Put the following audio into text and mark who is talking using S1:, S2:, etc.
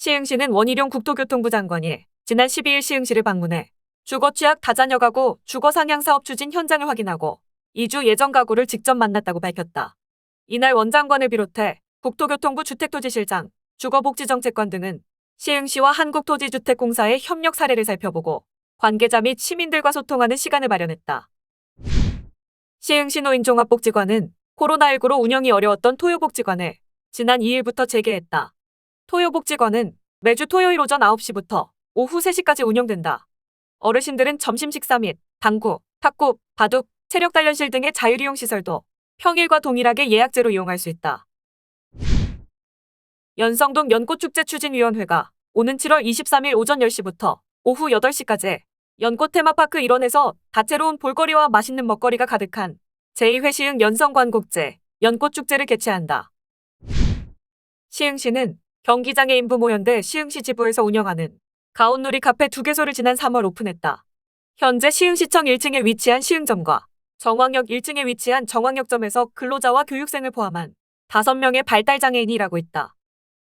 S1: 시흥시는 원희룡 국토교통부 장관이 지난 12일 시흥시를 방문해 주거 취약 다자녀 가구 주거 상향 사업 추진 현장을 확인하고 이주 예정 가구를 직접 만났다고 밝혔다. 이날 원 장관을 비롯해 국토교통부 주택토지실장, 주거복지정책관 등은 시흥시와 한국토지주택공사의 협력 사례를 살펴보고 관계자 및 시민들과 소통하는 시간을 마련했다. 시흥시 노인종합복지관은 코로나19로 운영이 어려웠던 토요복지관을 지난 2일부터 재개했다. 토요복지관은 매주 토요일 오전 9시부터 오후 3시까지 운영된다. 어르신들은 점심 식사 및 당구, 탁구, 바둑, 체력 단련실 등의 자율이용 시설도 평일과 동일하게 예약제로 이용할 수 있다. 연성동 연꽃축제 추진위원회가 오는 7월 23일 오전 10시부터 오후 8시까지 연꽃 테마파크 일원에서 다채로운 볼거리와 맛있는 먹거리가 가득한 제2회 시흥 연성관곡제 연꽃축제를 개최한다. 시흥시는 경기장애인 부모연대 시흥시 지부에서 운영하는 가온누리 카페 두 개소를 지난 3월 오픈했다. 현재 시흥시청 1층에 위치한 시흥점과 정왕역 1층에 위치한 정왕역점에서 근로자와 교육생을 포함한 5명의 발달장애인이 일하고 있다.